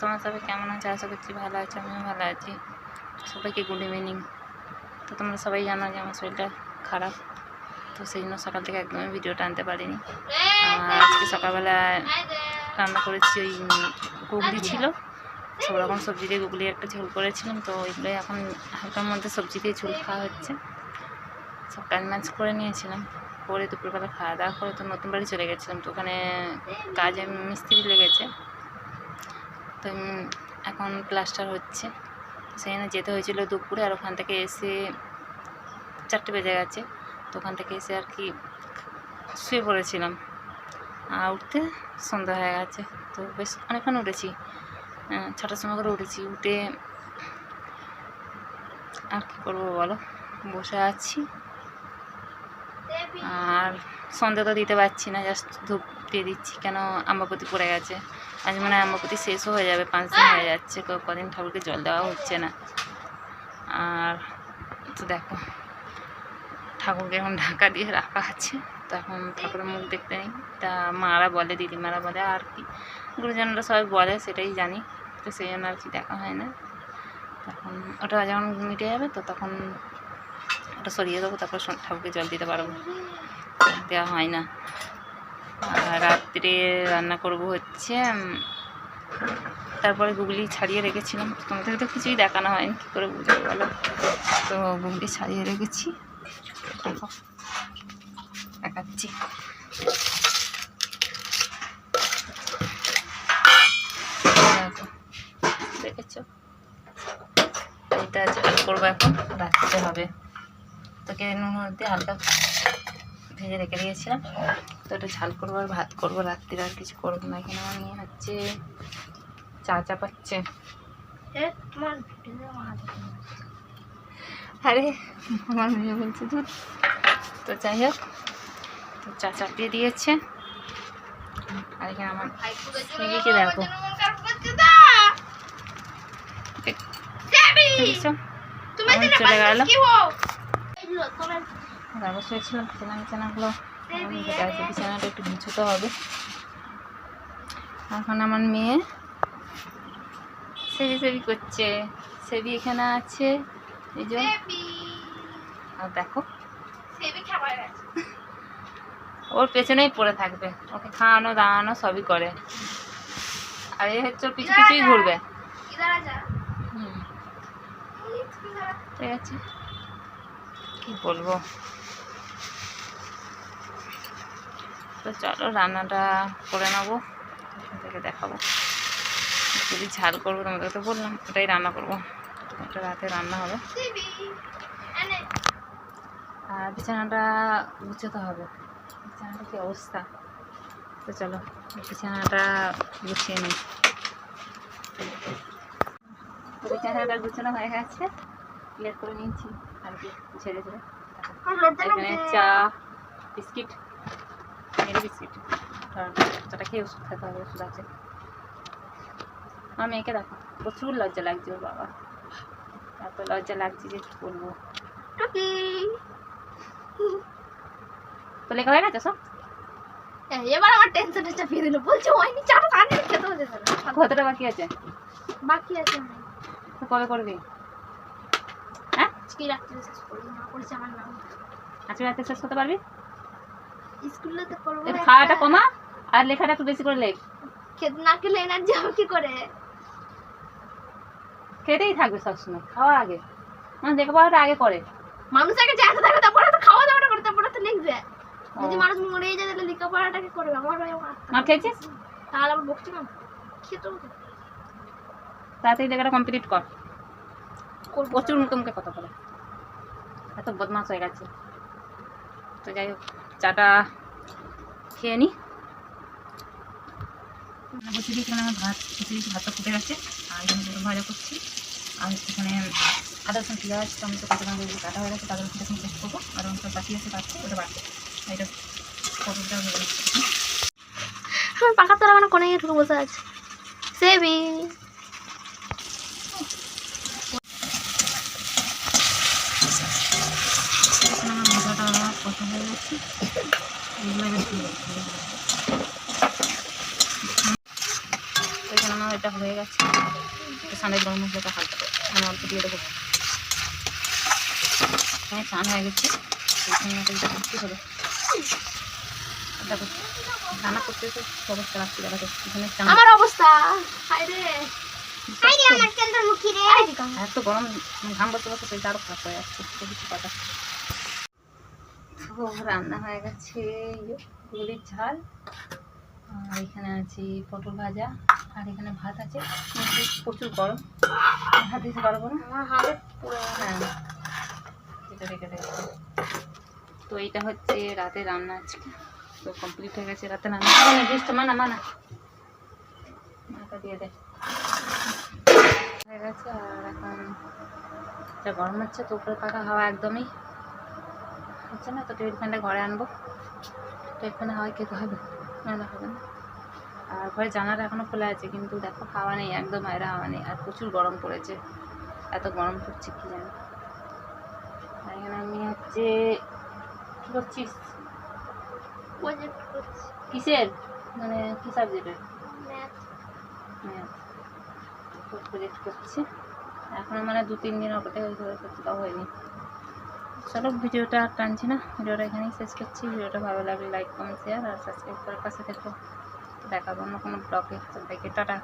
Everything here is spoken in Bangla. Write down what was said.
ভালো আছো, আমিও ভালো আছি। সবাইকে গুড ইভিনিং তো তোমরা সবাই জানো যে আমার শরীরটা খারাপ। তো সেই জন্য সকাল থেকে একদমই ভিডিওটা আনতে পারিনি। আজকে সকালবেলা রান্না করেছি ওই গুগলি ছিল। সব রকম সবজি দিয়ে গুগলি একটা ঝোল করেছিলাম। তো ওইগুলোই এখন হালকার মধ্যে সবজি দিয়ে ঝোল খাওয়া হচ্ছে। সব কাজ ম্যাচ করে নিয়েছিলাম। করে দুপুরবেলা খাওয়া দাওয়া করে তো নতুন বাড়ি চলে গেছিলাম। তো ওখানে কাজে মিস্ত্রি লেগেছে। তো এখন প্লাস্টার হচ্ছে। সেখানে যেতে হয়েছিল দুপুরে আর ওখান থেকে এসে চারটে বেজে গেছে। তো ওখান থেকে এসে আর কি শুয়ে পড়েছিলাম। আর উঠতে সন্ধ্যা হয়ে গেছে। তো বেশ অনেকক্ষণ উঠেছি। ছটার সময় করে উঠেছি। উঠে আর কী করব বলো? বসে আছি। আর সন্ধ্যা তো দিতে পারছি না। জাস্ট ধূপ দিয়ে দিচ্ছি। কেন আম্বাপতি পড়ে গেছে? আজ মানে আম্বাপতি শেষও হয়ে যাবে, পাঁচ দিন হয়ে যাচ্ছে কদিন ঠাকুরকে জল দেওয়া হচ্ছে না। আর তো দেখো, ঠাকুরকে এখন ঢাকা দিয়ে রাখা আছে, তো এখন ঠাকুরের মুখ দেখতে নেই। তা মারা বলে, দিদিমারা বলে, আর কি। গুরুজনরা সবাই বলে, সেটাই জানি, তো সেই জন্য আর কি দেখা হয় না। তখন ওটা যখন মিটে যাবে, তো তখন ওটা সরিয়ে দেবো, তারপর ঠাকুরকে জল দিতে পারব। দেওয়া হয় না। রাত্রে রান্না করব হচ্ছে তারপরে গুগলি ছাড়িয়ে রেখেছিলাম। তোমাদেরকে তো কিছুই দেখানো হয়নি কী করে বুঝব বলো? তো গুগলি ছাড়িয়ে রেখেছি। দেখাচ্ছি। দেখো, দেখেছ? এটা করব এখন রাখতে হবে। তোকে নুন হলুদ দিয়ে হালকা ভেজে রেখে দিয়েছিলাম। তো ওটা ঝাল করব আর ভাত করব। রাত্রিরে আর কিছু করব না এখানে আমার মেয়ে হচ্ছে চা চাপাচ্ছে। আরে আমার মেয়ে বলছে দুধ তো যাই হোক তো চা চাপিয়ে দিয়েছে। আর এখানে আমার মেয়েকে দেখো। চলে গেল। তারপর শুয়েছিলাম বিছানা বিছানাগুলো আছে বিছানাটা একটু গুছোতে হবে। এখন আমার মেয়ে সেবি সেবি করছে। সেবি এখানে আছে। এই যে। আর দেখো। ওর পেছনেই পড়ে থাকবে। ওকে খাওয়ানো দাওয়ানো সবই করে। আর এ হচ্ছে পিছু পিছুই ঘুরবে। হুম। ঠিক আছে। কি বলব? তো চলো রান্নাটা করে নেব। থেকে দেখাবো। যদি ঝাল করব তোমাদের তো বললাম, ওটাই রান্না করব। ওটা রাতে রান্না হবে। আর বিছানাটা গুছোতে হবে। বিছানাটা কি অবস্থা? তো চলো, বিছানাটা গুছিয়ে নিই। বিছানাটা গুছানো হয়ে গেছে। প্লেট করে নিয়েছি। আর কি ছেড়ে ছেড়ে এখানে চা, বিস্কিট। মেরি বিস্কিট কারণ চাটা খেয়ে ওষুধ খেতে হবে ওষুধ আছে। আমার মেয়েকে দেখো প্রচুর লজ্জা লাগছে ওর বাবা। এত লজ্জা লাগছে যে কি বলব। তো লেখা হয়ে গেছে সব? এবার আমার টেনশনটা চাপিয়ে দিল বলছে হয়নি চাটা কানে খেতে হতে কতটা বাকি আছে? বাকি আছে তো কবে করবি? হ্যাঁ? আজকে রাত্রে শেষ করব না করেছে আমার নাম। আজকে রাতে শেষ করতে পারবি? স্কুলে তো করব খাওয়াটা কমা আর লেখাটা একটু বেশি করে লেখ। খেতে না খেলে এনার্জি হবে কি করে? খেতেই থাকবে সবসময় খাওয়া আগে। মানে লেখাপড়াটা আগে করে। মানুষ আগে জানতে থাকবে তারপরে তো খাওয়া দাওয়াটা করে তারপরে তো লিখবে। যদি মানুষ মরে যায় তাহলে লেখাপড়াটাকে করবে? আমার ভাই মার খেয়েছিস? তাহলে আবার বকছি না। খেতে হবে তাড়াতাড়ি লেখাটা কমপ্লিট কর। প্রচুর মুখে মুখে কথা বলে। এত বদমাস হয়ে গেছে। তো যাই হোক। চাটা খেয়ে নি। বসে দিয়েছিলাম ভাত ভাতটা ফুটে গেছে আর করছি এখানে হয়ে গেছে করব। ওটা মানে কোনে বসে আছে আমার মশলাটা কষা হয়ে গেছে এগুলো এবার দিয়ে দেবো। এখানে আমার এটা হয়ে গেছে সানের গরম মশলাটা হালকা করে অল্প দিয়ে দেবো এখানে চান হয়ে গেছে করতে হবে দেখো রান্না করতে অবস্থা রাখছি দেখো এখানে আমার অবস্থা হাই রে। আমার চন্দ্রমুখী রে। এত গরম ঘাম বসে বসে আরও খারাপ হয়ে যাচ্ছে। কিছু কথা তো রান্না হয়ে গেছে গুলির ঝাল। আর এখানে আছে পটল ভাজা আর এখানে ভাত আছে। প্রচুর গরম। ভাত দিতে পারব না? আমার হাতে পুরো হ্যাঁ। এটা রেখে দেবো। তো এইটা হচ্ছে রাতে রান্না আজকে। তো কমপ্লিট হয়ে গেছে রাতে রান্না। মানে বেশটা মানা মানা মাথা দিয়ে দে। হয়ে গেছে আর এখন যা গরম হচ্ছে তো উপরে পাখা হাওয়া একদমই হচ্ছে না, তো টেবিল ফ্যানটা ঘরে আনব। টেবিল ফ্যানে হাওয়ায় খেতে হবে না হবে না। আর ঘরে জানালা এখনও খোলা আছে, কিন্তু দেখো হাওয়া নেই, একদম বাইরে হাওয়া নেই, আর প্রচুর গরম পড়েছে। এত গরম পড়ছে কি জানি। এখানে আমি হচ্ছে, কী করছিস? করছি কিসের? মানে কী সাবজেক্টের প্রজেক্ট করছি এখনও মানে দু তিন দিন করতে দেওয়া হয়নি। চলো ভিডিওটা আর টানছি না। ভিডিওটা এখানেই শেষ করছি। ভিডিওটা ভালো লাগলে লাইক কমেন্ট শেয়ার আর সাবস্ক্রাইব করার পাশে দেখো দেখাবো অন্য কোনো ব্লগে দেখে টাটা।